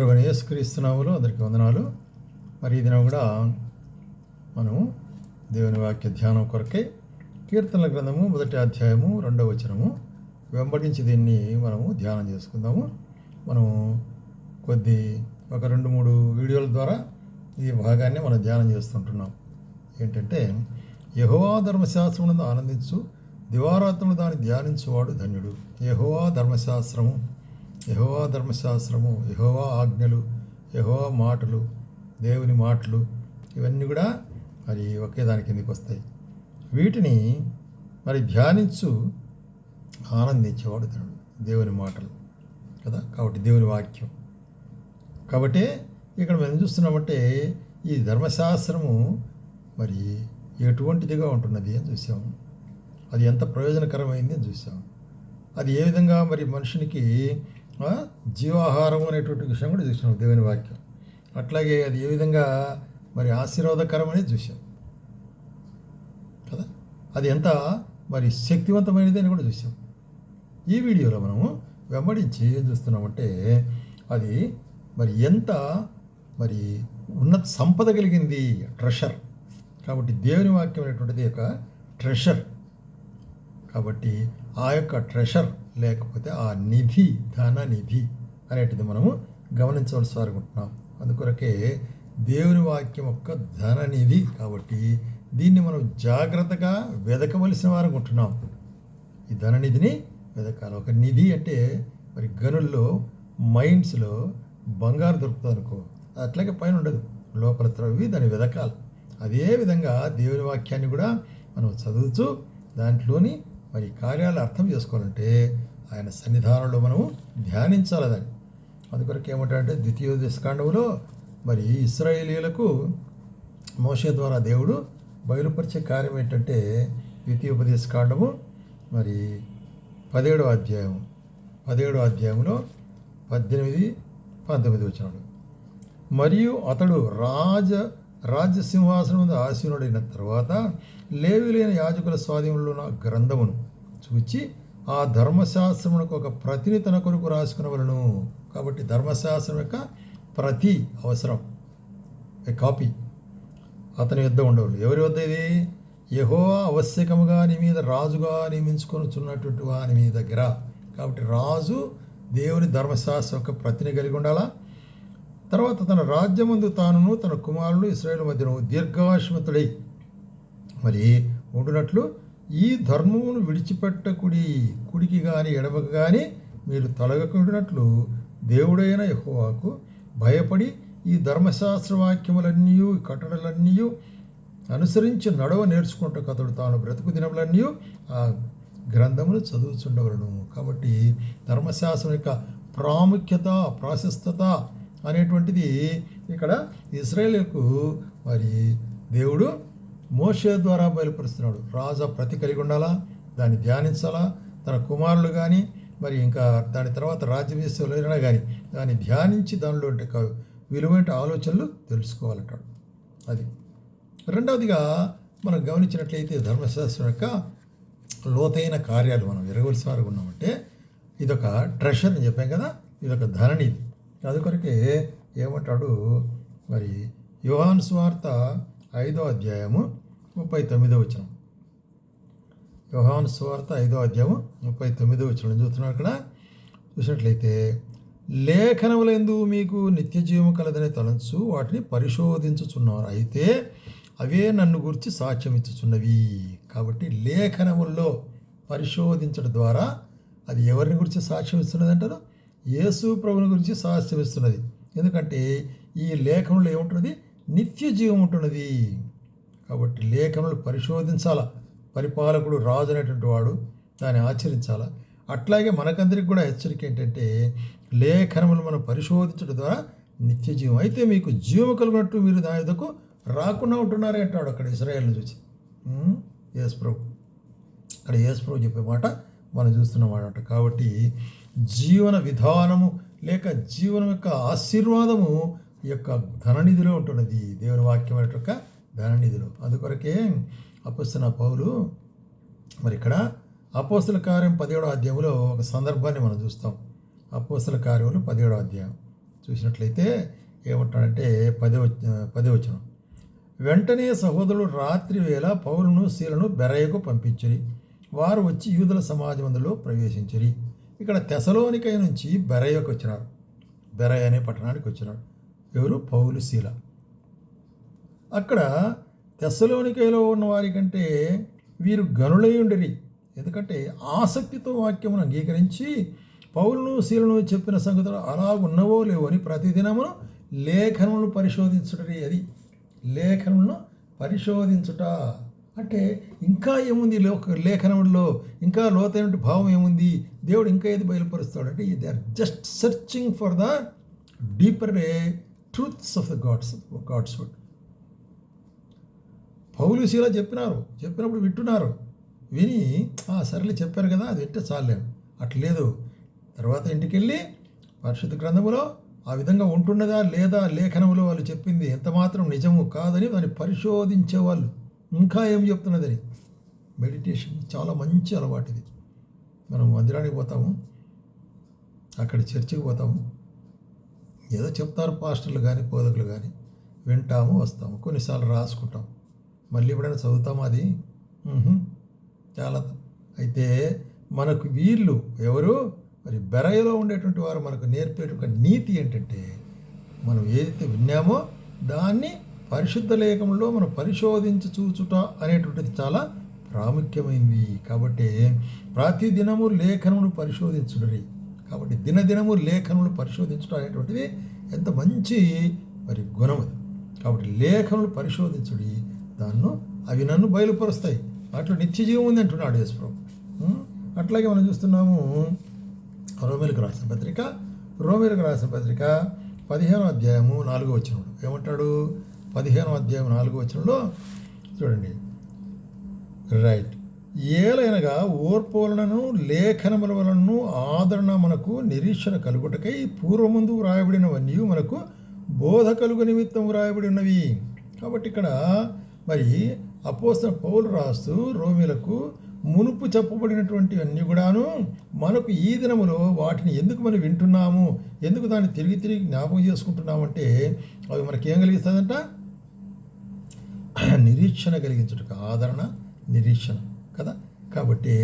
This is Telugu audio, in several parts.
ప్రభు యేసుక్రీస్తునాములు అందరికీ వందనాలు. మరి ఈ దినం కూడా మనము దేవుని వాక్య ధ్యానం కొరకే కీర్తనల గ్రంథము మొదటి అధ్యాయము రెండవ వచనము వెంబడించి దీన్ని మనము ధ్యానం చేసుకుందాము. మనము కొద్ది ఒక రెండు మూడు వీడియోల ద్వారా ఈ భాగాన్ని మనం ధ్యానం చేస్తుంటున్నాం. ఏంటంటే యహోవా ధర్మశాస్త్రమునందు ఆనందించు దివారాత్రులు దాన్ని ధ్యానించువాడు ధన్యుడు. యహోవా ధర్మశాస్త్రము యహోవా ధర్మశాస్త్రము యహోవా ఆజ్ఞలు యహోవా మాటలు దేవుని మాటలు ఇవన్నీ కూడా మరి ఒకే దాని కిందకి వస్తాయి. వీటిని మరి ధ్యానించు ఆనందించేవాడు ధనుడు దేవుని మాటలు కదా? కాబట్టి దేవుని వాక్యం. కాబట్టి ఇక్కడ మనం చూస్తున్నామంటే ఈ ధర్మశాస్త్రము మరి ఎటువంటిదిగా ఉంటున్నది అని చూసాము. అది ఎంత ప్రయోజనకరమైంది అని చూసాము. అది ఏ విధంగా మరి మనుషునికి జీవాహారం అనేటువంటి విషయం కూడా చూసినాం దేవుని వాక్యం. అట్లాగే అది ఏ విధంగా మరి ఆశీర్వాదకరం అనేది చూసాం కదా? అది ఎంత మరి శక్తివంతమైనది అని కూడా చూసాం ఈ వీడియోలో మనము వెంబడించి ఏం చూస్తున్నామంటే అది మరి ఎంత మరి ఉన్నత సంపద కలిగింది ట్రెషర్. కాబట్టి దేవుని వాక్యం అనేటువంటిది ఒక ట్రెషర్. కాబట్టి ఆ యొక్క ట్రెషర్ లేకపోతే ఆ నిధి ధన నిధి అనేటిది మనము గమనించవలసి అనుకుంటున్నాం అందుకొరకే దేవుని వాక్యం యొక్క ధన నిధి కాబట్టి దీన్ని మనం జాగ్రత్తగా వెదకవలసిన వారు అనుకుంటున్నాం ఈ ధననిధిని వెదకాలి. ఒక నిధి అంటే మరి గనుల్లో మైండ్స్లో బంగారు దొరుకుతుంది అనుకో అట్లాగే పైన ఉండదు. లోపల త్రవ్వి దాన్ని వెదకాలి. అదే విధంగా దేవుని వాక్యాన్ని కూడా మనం చదువుతూ దాంట్లోని మరి కార్యాలు అర్థం చేసుకోవాలంటే ఆయన సన్నిధానంలో మనము ధ్యానించాలి దాన్ని అందుకొరకు ఏమంటాడంటే ద్వితీయోదశకాండములో మరి ఇస్రాయేలీలకు మోసే ద్వారా దేవుడు బయలుపరిచే కార్యం ఏంటంటే ద్వితీయోపదేశ కాండము మరి పదిహేడో అధ్యాయం పదిహేడో అధ్యాయంలో పద్దెనిమిది పంతొమ్మిది వచ్చినాడు మరియు అతడు రాజ రాజ్యసింహాసనం మీద ఆసీనుడైన తర్వాత లేవిలేని యాజకుల స్వాధీనంలో ఉన్న గ్రంథమును చూచి ఆ ధర్మశాస్త్రమునకు ఒక ప్రతిని తన కొరకు రాసుకునవలను. కాబట్టి ధర్మశాస్త్రం యొక్క ప్రతి అవసరం ఏ కాపీ అతని యుద్ధ ఉండవులు ఎవరి వద్ద ఇది? యహో ఆవశ్యకముగా నీ మీద రాజుగా నియమించుకొనుచున్నటువంటి వాని మీ దగ్గర కాబట్టి రాజు దేవుని ధర్మశాస్త్రం యొక్క ప్రతిని కలిగి ఉండాలా? తర్వాత తన రాజ్యమందు తానును తన కుమారులు ఇస్రాయేల్ మధ్యను దీర్ఘాశ్మతుడై మరి ఉండునట్లు ఈ ధర్మమును విడిచిపెట్టకుడి కుడికి కానీ ఎడమకు కానీ మీరు తొలగకుండినట్లు దేవుడైన యహోవాకు భయపడి ఈ ధర్మశాస్త్ర వాక్యములన్నీ ఈ కట్టడలన్నీ అనుసరించి నడవ నేర్చుకుంటూ కథడు తాను బ్రతుకు దినములన్నీ ఆ గ్రంథములు చదువుచుండవలను. కాబట్టి ధర్మశాస్త్రం యొక్క ప్రాముఖ్యత ప్రాశస్తత అనేటువంటిది ఇక్కడ ఇస్రాయేల్కు మరి దేవుడు మోషే ద్వారా బయలుపరుస్తున్నాడు. రాజా ప్రతి కలిగి ఉండాలా? దాన్ని ధ్యానించాలా? తన కుమారులు కానీ మరి ఇంకా దాని తర్వాత రాజ్య విషయంలో కానీ దాన్ని ధ్యానించి దానిలో విలువైన ఆలోచనలు తెలుసుకోవాలంటాడు. అది. రెండవదిగా మనం గమనించినట్లయితే ధర్మశాస్త్రం యొక్క లోతైన కార్యాలు మనం ఎరగవలసిన వారు ఉన్నామంటే ఇదొక ట్రెషర్ అని చెప్పాం కదా? ఇదొక ధననిధి అందుకొరకే ఏమంటాడు? మరి యోహాన్ స్వార్త ఐదో అధ్యాయము ముప్పై తొమ్మిదో వచనం. యోహాన్ స్వార్త ఐదో అధ్యాయము ముప్పై తొమ్మిదో వచ్చిన చూస్తున్నాం అక్కడ చూసినట్లయితే లేఖనములందు మీకు నిత్య జీవము కలదనే తలంచు వాటిని పరిశోధించుచున్నారు. అయితే అవే నన్ను గురించి సాక్ష్యం ఇచ్చుచున్నవి కాబట్టి లేఖనముల్లో పరిశోధించడం ద్వారా అది ఎవరిని గురించి సాక్ష్యం ఇస్తున్నది అంటారు? యేసు ప్రభుని గురించి సాక్ష్యం ఇస్తున్నది ఎందుకంటే ఈ లేఖనంలో ఏముంటున్నది? నిత్య జీవం ఉంటున్నది. కాబట్టి లేఖనలు పరిశోధించాలా? పరిపాలకుడు రాజు అనేటువంటి వాడు దాన్ని ఆచరించాలా? అట్లాగే మనకందరికి కూడా హెచ్చరిక ఏంటంటే లేఖనములు మనం పరిశోధించడం ద్వారా నిత్య జీవం. అయితే మీకు జీవం కలిగినట్టు మీరు దాని ఎదుకు రాకుండా ఉంటున్నారే అంటాడు అక్కడ ఇస్రాయల్ని చూసి. యేసు ప్రభు. అక్కడ యేసు ప్రభు చెప్పే మాట మనం చూస్తున్నాం అన్నమాట. కాబట్టి జీవన విధానము లేక జీవనం యొక్క ఆశీర్వాదము ఈ యొక్క ధననిధిలో ఉంటున్నది. దేవుని వాక్యం యొక్క ధననిధిలో. అందుకొరకే అపోస్తున్న పౌలు మరి ఇక్కడ అపోస్తుల కార్యం పదిహేడో అధ్యాయంలో ఒక సందర్భాన్ని మనం చూస్తాం. అపోస్తుల కార్యములు పదిహేడో అధ్యాయం. చూసినట్లయితే ఏమంటాడంటే పదే వచ్చ- పదే వచ్చిన వెంటనే సహోదరులు రాత్రి వేళ పౌరును శీలను బెరయకు పంపించరి. వారు వచ్చి యూదుల సమాజమందులో ప్రవేశించిరి. ఇక్కడ తెసలోనికై నుంచి బెరయ్యకు వచ్చినారు బెరయ్య అనే పట్టణానికి వచ్చినాడు. ఎవరు? పౌలు శీల అక్కడ తెసలోనికైలో ఉన్న వారి కంటే వీరు గనులై ఉండిరి. ఎందుకంటే ఆసక్తితో వాక్యమును అంగీకరించి పౌలను శీలను చెప్పిన సంగతులు అలా ఉన్నవో లేవో అని ప్రతిదినమును లేఖనములను పరిశోధించుటరి అది. లేఖనములను పరిశోధించుట. అంటే ఇంకా ఏముంది? లోక లేఖనంలో ఇంకా లోతైన భావం ఏముంది? దేవుడు ఇంకా ఏది బయలుపరుస్తాడు? అంటే they are just searching for the deeper truths of the God's God's word. పౌలు శీల చెప్పినారు చెప్పినప్పుడు వింటున్నారు. విని "ఆ, సరేలే చెప్పారు కదా అది వింటే చాలేము అట్లేదు తర్వాత ఇంటికి వెళ్ళి పరిశుద్ధ గ్రంథములో ఆ విధంగా ఉంటున్నదా లేదా లేఖనములో వాళ్ళు చెప్పింది ఎంత మాత్రం నిజము కాదని దాన్ని పరిశోధించేవాళ్ళు. ఇంకా ఏం చెప్తున్నదని మెడిటేషన్ చాలా మంచి అలవాటు ఇది. మనం మందిరానికి పోతాము అక్కడ చర్చికి పోతాము ఏదో చెప్తారు పాస్టర్లు కానీ బోధకులు కానీ వింటాము వస్తాము కొన్నిసార్లు రాసుకుంటాం మళ్ళీ ఎప్పుడైనా చదువుతాము అది? చాలా అయితే మనకు వీళ్ళు ఎవరు? మరి బెరయలో ఉండేటువంటి వారు మనకు నేర్పే ఒక నీతి ఏంటంటే మనం ఏదైతే విన్నామో దాన్ని పరిశుద్ధ లేఖంలో మనం పరిశోధించి చూచుట అనేటువంటిది చాలా ప్రాముఖ్యమైనది. కాబట్టి ప్రతి దినము లేఖనమును పరిశోధించుడరి కాబట్టి దినదినము లేఖనములు పరిశోధించడం అనేటువంటిది ఎంత మంచి మరి గుణం అది. కాబట్టి లేఖనులు పరిశోధించుడి దాన్ని అవి నన్ను బయలుపరుస్తాయి. అట్లా నిత్య జీవం ఉంది అంటున్నాడు యేసుప్రభు అట్లాగే మనం చూస్తున్నాము రోమిలకు రాసిన పత్రిక రోమిలకు రాసిన పత్రిక పదిహేనో అధ్యాయము నాలుగో వచ్చినప్పుడు ఏమంటాడు? పదిహేనో అధ్యాయం నాలుగో వచనంలో చూడండి. రైట్ ఏలైనగా ఓర్పోలను లేఖనముల వలనను ఆదరణ మనకు నిరీక్షణ కలుగుటకై పూర్వముందు వ్రాయబడినవన్నీ మనకు బోధ కలుగు నిమిత్తం వ్రాయబడి ఉన్నవి కాబట్టి ఇక్కడ మరి అపోస్తల పౌలు రాస్తూ రోమిలకు మునుపు చెప్పబడినటువంటి అన్నీ కూడాను మనకు ఈ దినములో వాటిని ఎందుకు మనం వింటున్నాము? ఎందుకు దాన్ని తిరిగి తిరిగి జ్ఞాపకం చేసుకుంటున్నామంటే అవి మనకేం కలిగిస్తుందంట నిరీక్షణ కలిగించుటకు ఆదరణ నిరీక్షణ కదా? కాబట్టి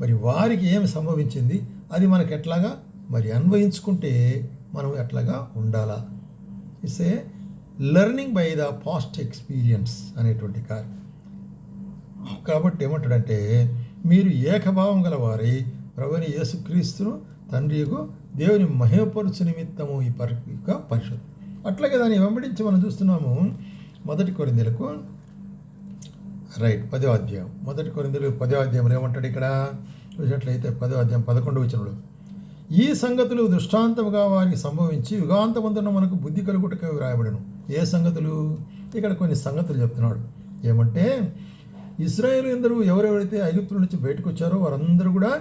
మరి వారికి ఏమి సంభవించింది? అది మనకు ఎట్లాగా? మరి అన్వయించుకుంటే మనం ఎట్లాగా ఉండాలా? Is learning by the past experience అనేటువంటి కార్యం. కాబట్టి ఏమంటాడంటే మీరు ఏకభావం గలవారి ప్రభుని యేసుక్రీస్తును తండ్రియకు దేవుని మహిమపరుచు నిమిత్తము ఈ పరి యొక్క పరిషత్ అట్లాగే దాన్ని వెంబడించి మనం చూస్తున్నాము మొదటి కొరిందెలకు రైట్ పదో అధ్యాయం. మొదటి కొరిందులు పదో అధ్యాయంలో ఏమంటాడు ఇక్కడ? చూసినట్లయితే పదో అధ్యాయం పదకొండు వచ్చినప్పుడు ఈ సంగతులు దృష్టాంతముగా వారికి సంభవించి యుగాంతమందున మనకు బుద్ధి కలుగుటకు వ్రాయబడను. ఏ సంగతులు? ఇక్కడ కొన్ని సంగతులు చెప్తున్నాడు. ఏమంటే ఇస్రాయేల్ ఎందరూ ఎవరెవరైతే ఐగుప్తుల నుంచి బయటకు వచ్చారో వారందరూ కూడా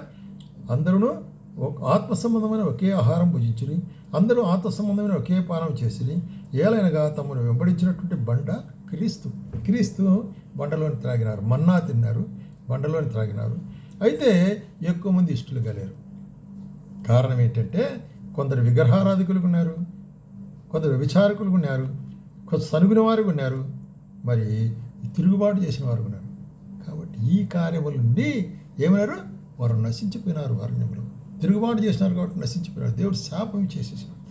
అందరూ ఒక ఆత్మ సంబంధమైన ఒకే ఆహారం భుజించిరి అందరూ ఆత్మ సంబంధమైన ఒకే పానం చేసిరి. ఏలైనగా తమను వెంబడించినటువంటి బండ క్రీస్తు క్రీస్తు బండలోని త్రాగినారు మన్నా తిన్నారు బండలోని త్రాగినారు. అయితే ఎక్కువ మంది ఇష్టలు లేరు కారణం ఏంటంటే కొందరు విగ్రహారాధికులు ఉన్నారు కొందరు విచారకులు ఉన్నారు కొంత సనుగుని వారు ఉన్నారు మరి తిరుగుబాటు చేసిన వారు ఉన్నారు. కాబట్టి ఈ కార్యముల నుండి ఏమన్నారు? వారు నశించిపోయినారు వారణ్యములు తిరుగుబాటు చేసినారు కాబట్టి నశించిపోయినారు. దేవుడు శాపం చేసేసాడు.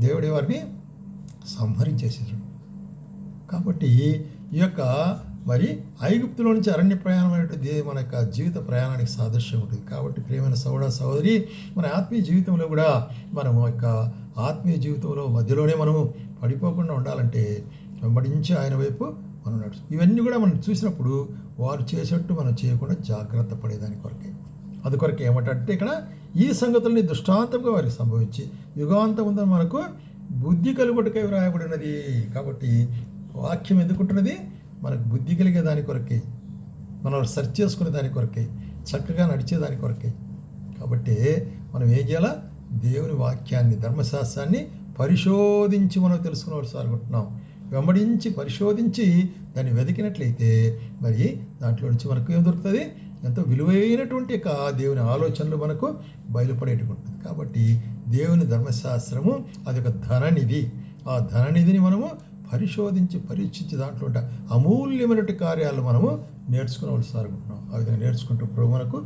దేవుడి వారిని సంహరించేసేసాడు కాబట్టి ఈ యొక్క మరి ఐగుప్తులో నుంచి అరణ్య ప్రయాణం అనేటువంటి మన యొక్క జీవిత ప్రయాణానికి సాదృశ్యం ఉంటుంది. కాబట్టి ప్రియమైన సోదర సోదరి మన ఆత్మీయ జీవితంలో కూడా మనం యొక్క ఆత్మీయ జీవితంలో మధ్యలోనే మనము పడిపోకుండా ఉండాలంటే వెంబడించి ఆయన వైపు మనం నడుచు ఇవన్నీ కూడా మనం చూసినప్పుడు వారు చేసేట్టు మనం చేయకుండా జాగ్రత్త పడేదాని కొరకే. అది కొరకు ఏమంటే ఇక్కడ ఈ సంగతుల్ని దృష్టాంతంగా వారికి సంభవించి యుగాంతం ఉందని మనకు బుద్ధి కలుగుటకై వ్రాయబడినది. కాబట్టి వాక్యం ఎందుకుంటున్నది? మనకు బుద్ధి కలిగే దాని కొరకే. మనం సెర్చ్ చేసుకునే దాని కొరకే. చక్కగా నడిచే దాని కొరకే. కాబట్టి మనం ఏం చేయాలా? దేవుని వాక్యాన్ని ధర్మశాస్త్రాన్ని పరిశోధించి మనం తెలుసుకునే అనుకుంటున్నాం వెంబడించి పరిశోధించి దాన్ని వెతికినట్లయితే మరి దాంట్లో నుంచి మనకు ఏం దొరుకుతుంది? ఎంతో విలువైనటువంటి యొక్క ఆ దేవుని ఆలోచనలు మనకు బయలుపడేట్టుగా ఉంటుంది కాబట్టి దేవుని ధర్మశాస్త్రము అది ఒక ధననిధి. ఆ ధననిధిని మనము పరిశోధించి పరీక్షించి దాంట్లో ఉంటే అమూల్యమైన కార్యాలు మనము నేర్చుకోవాల్సి అనుకుంటున్నాం ఆ విధంగా నేర్చుకుంటూ ప్రభు మనకు